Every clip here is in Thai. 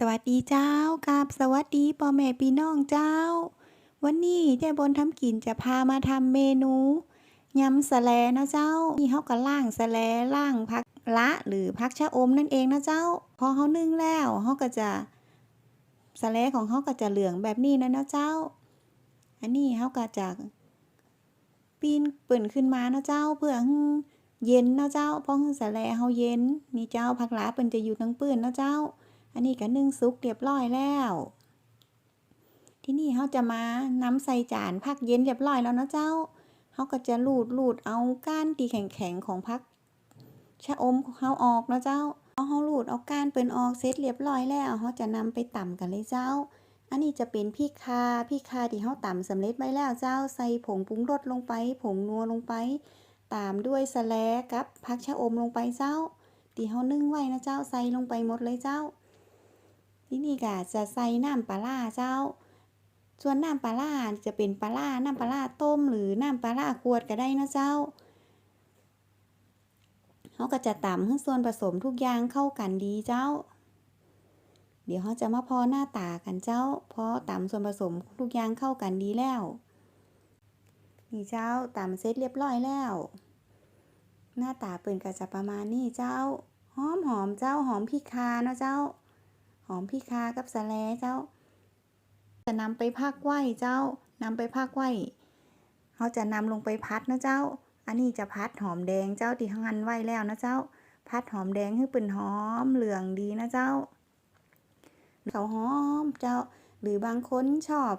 สวัสดีเจ้ากับสวัสดีพ่อแม่พี่น้องเจ้า วันนี้เจ๊บนทำกินจะพามาทำเมนูยำสะแลนะเจ้านี่เขาก็ล่างสะแลล่างพักละหรือพักชะอมนั่นเองนะเจ้า พอเขานึ่งแล้วเขาก็จะสะแลของเขาก็จะเหลืองแบบนี้นะเนะเจ้า อันนี้เขาก็จะปีนเปิ่นขึ้นมานะเจ้าเพื่อเย็นนะเจ้าเพราะสะแลเขาเย็นนี่เจ้าพักละเปิ่นจะอยู่ทั้งปื้นนะเจ้า อันนี้ก็นึ่งซุกเรียบร้อยแล้ว ที่นี่เขาจะมาน้ำใส่จานพักเย็นเรียบร้อยแล้วนะเจ้าเขาก็จะลูดลูดเอาก้านตีแข็งๆของพักชะอมของเขาออกนะเจ้าเอเขาลูดเอาก้านเปินออกเสร็จเรียบร้อยแล้วเขาจะนำไปต่ำกันเลยเจ้า อันนี้จะเป็นพริกคาพริกคาที่เขาต่ำสำเร็จไว้แล้วเจ้าใส่ผงปรุงรสลงไป ผงนัวลงไป ตามด้วยสะแลกับพักชะอมลงไปเจ้าตีเขานึ่งไว้นะเจ้าใส่ลงไปหมดเลยเจ้า ที่นี่ก็จะใส่น้ำปลาล่าเจ้า ส่วนน้ำปลาล่าจะเป็นปลาล่าน้ำปลาล่าต้ม หรือน้ำปลาล่าขวดก็ได้นะเจ้าเขาก็จะตำให้ส่วนผสมทุกอย่างเข้ากันดีเจ้า เดี๋ยวเขาจะมาพอหน้าตากันเจ้า เพราะตำส่วนผสมทุกอย่างเข้ากันดีแล้ว นี่เจ้าตำเสร็จเรียบร้อยแล้ว หน้าตาเปิ่นก็จะประมาณนี้เจ้า หอมหอมเจ้าหอมพริกคาเนาะเจ้า หอมพริคากับสะแลเจ้า จะนำไปพักไว้เจ้านำไปพักไว้เขาจะนำลงไปพัดนะเจ้า อันนี้จะพัดหอมแดงเจ้าที่หั่นไว้แล้วนะเจ้า พัดหอมแดงให้เป็นหอมเหลืองดีนะเจ้าเขาหอมเจ้า หรือบางคนชอบ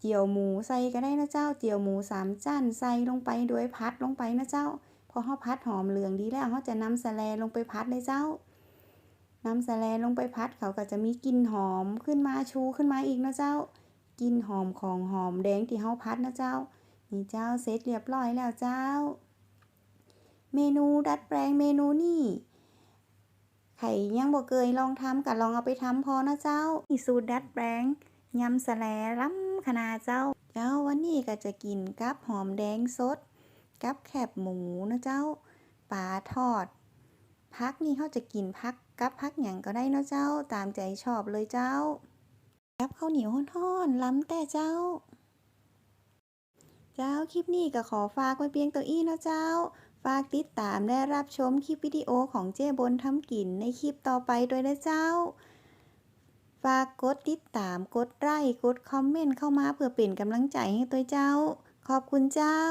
เจียวหมูใส่ก็ได้นะเจ้า เจียวหมูสามจ้านใส่ลงไปโดยพัดลงไปนะเจ้า พอเขาพัดหอมเหลืองดีแล้วเขาจะนำสแลลงไปพัดเลยเจ้า น้ำสแลลงไปพัดเขาก็จะมีกลิ่นหอมขึ้นมาชูขึ้นมาอีกนะเจ้ากลิ่นหอมของหอมแดงที่เฮาพัดนะเจ้านี่เจ้าเสร็จเรียบร้อยแล้วเจ้า เมนูดัดแปลงเมนูนี่ไข่ยังบ่เคยลองทำก็ลองเอาไปทำพอนะเจ้านี่สูตรดัดแปลงยำสแลล้ำขนาดเจ้า เจ้าวันนี้ก็จะกินกับหอมแดงสด กับแคบหมูนะเจ้าปลาทอด พักนี่เขาจะกินพัก กับพักอย่างก็ได้เนาะเจ้า ตามใจชอบเลยเจ้า กับข้าวเหนียวห้อนๆล้ำแต่เจ้า เจ้าคลิปนี้ก็ขอฝากไว้เพียงตัวอี้เนาะเจ้า ฝากติดตามและรับชมคลิปวิดีโอของเจ้บนทำกินในคลิปต่อไปด้วยนะเจ้า ฝากกดติดตามกดไลค์กดคอมเมนต์เข้ามาเพื่อเป็นกำลังใจให้ตัวเจ้า ขอบคุณเจ้า